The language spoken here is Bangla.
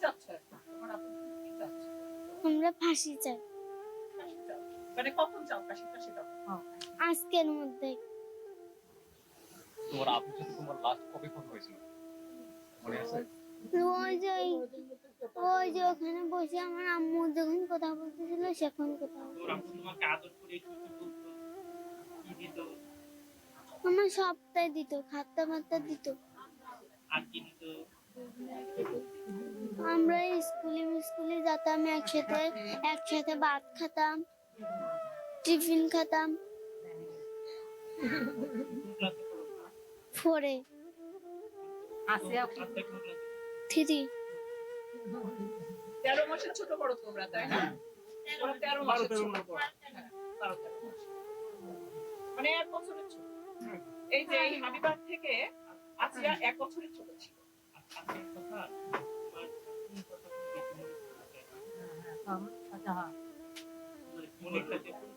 চাচ্ছ তোমার আপু কি চাচ্ছ আমরা ফাঁসি চাই চাও? মানে কখন চাও? সেটা। বলো। আজকের মধ্যে। তোমার আপুর সাথে তোমার লাস্ট কবে কথা হয়েছিল? মনে আছে? ওই যে ওই- ওই যে ওখানে বসে আমার আম্মু যখন কথা বলতেছিল সেখন কথা বলতো। তোর আপু তোমাকে আদর করে কি কি বলতো। কি দিত? আমার সপ্তাহে দিত খাত্তা মাত্তা দিত। আর কি দিত? আমরা স্কুলে স্কুলে যেতাম একসাথে একসাথে ভাত খেতাম টিফিন খেতাম। ফোরে থ্রি তেরো মাসের ছোট বড় তোমরা তাই না? তেরো মাসের ছোট। বড়। হ্যাঁ। মানে এক বছরের ছোট। এই যে এই হাবিবার থেকে আসিয়া এক বছরের ছোট ছিল। কথা বেশি